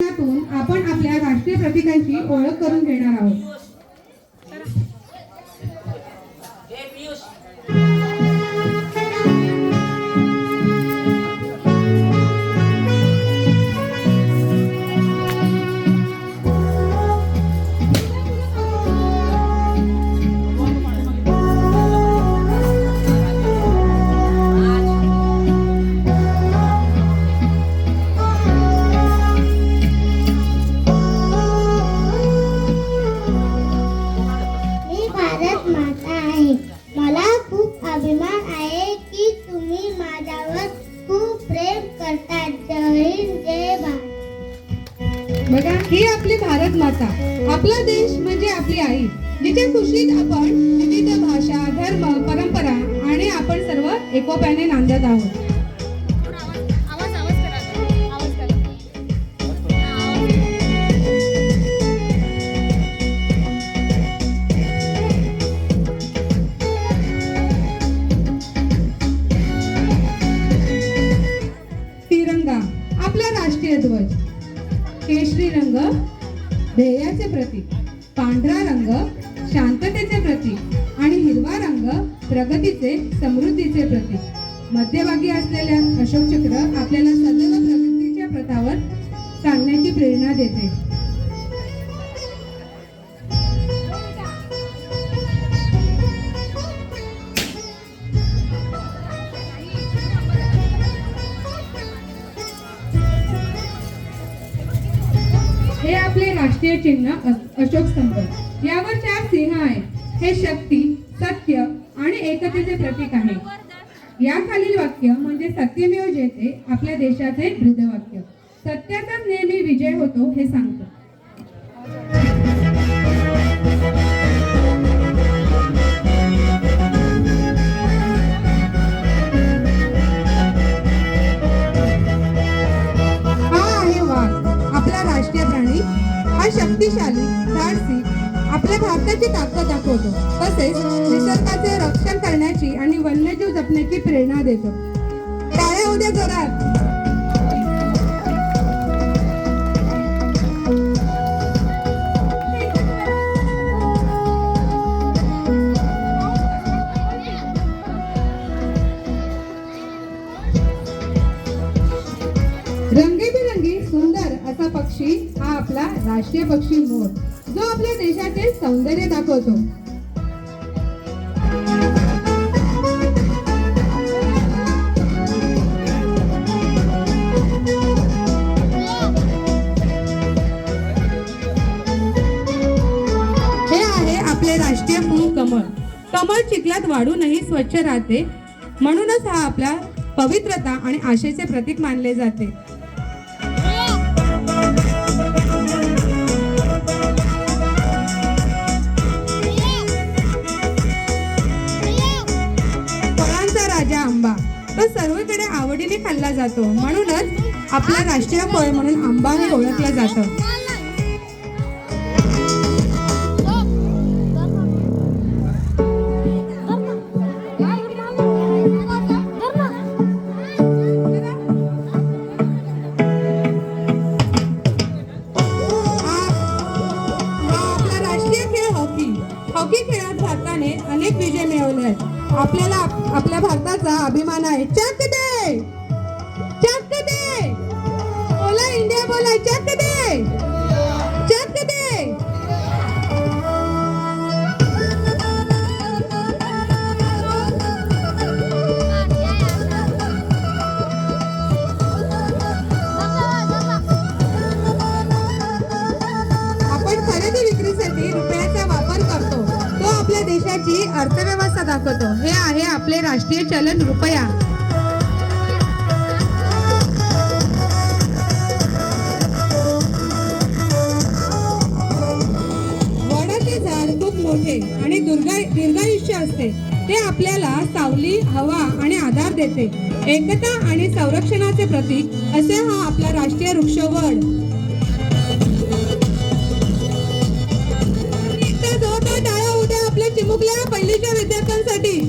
यातून आपण आपल्या राष्ट्रीय प्रतीकांची ओळख करून घेणार आहोत. माता आपला देश म्हणजे आपली आई. जिच्या खुशीत आपण विविध भाषा धर्म परंपरा आणि आपण सर्व एकोप्याने नांदत आहोत. तिरंगा आपला राष्ट्रीय ध्वज. केशरी रंग ध्येयाचे प्रतीक. पांढरा रंग शांततेचे प्रतीक आणि हिरवा रंग प्रगतीचे समृद्धीचे प्रतीक. मध्यभागी असलेल्या अशोक चक्र आपल्याला सदैव प्रगतीच्या प्रथावर चालण्याची प्रेरणा देते. हे आपले राष्ट्रीय चिन्ह अशोक स्तंभ. यावर चार सिंह आहेत. हे शक्ती सत्य आणि एकतेचे प्रतीक आहे. याखालील वाक्य म्हणजे सत्यमेव जयते आपल्या देशाचे वाक्य सत्याचाच नेहमी विजय होतो हे सांगतो. शक्तिशाली धाडसी आपल्या भारताची ताकद दाखवतो. तसेच निसर्गाचे रक्षण करण्याची आणि वन्यजीव जपण्याची प्रेरणा देतो. टाळ्या उद्या जोरात. रंगीबिरंगी असा पक्षी हा आपला राष्ट्रीय पक्षी मोर जो आपल्या देशाचे सौंदर्य दाखवतो. हे आहे आपले राष्ट्रीय फूल कमळ. कमळ चिखलात वाढूनही स्वच्छ राहते. म्हणूनच हा आपला पवित्रता आणि आशेचे प्रतीक मानले जाते. आवडीने जातो. म्हणूनच आपला राष्ट्रीय फळ म्हणून आंबा हे ओळखलं जातं. आपला राष्ट्रीय खेळ हॉकी. हॉकी खेळात भारताने अनेक विजय मिळवले आहेत. आपल्याला आपल्या भारताचा अभिमान आहे. चक दे! चक्क दे. बोला इंडिया बोला चक्क दे. चक दे. आपण खरेदी विक्रीसाठी रुपयाचा वापर करतो. तो आपल्या देशाची अर्थव्यवस्था दाखवतो. हे आहे आपले राष्ट्रीय चलन रुपया. दीर्घायुष्य असते. ते आपल्याला सावली हवा आणि आधार देते. एकता आणि संरक्षणाचे प्रतीक असे हा आपला राष्ट्रीय वृक्ष वड. जोरदार टाळ्या उद्या आपल्या चिमुकल्या पहिलीच्या विद्यार्थ्यांसाठी.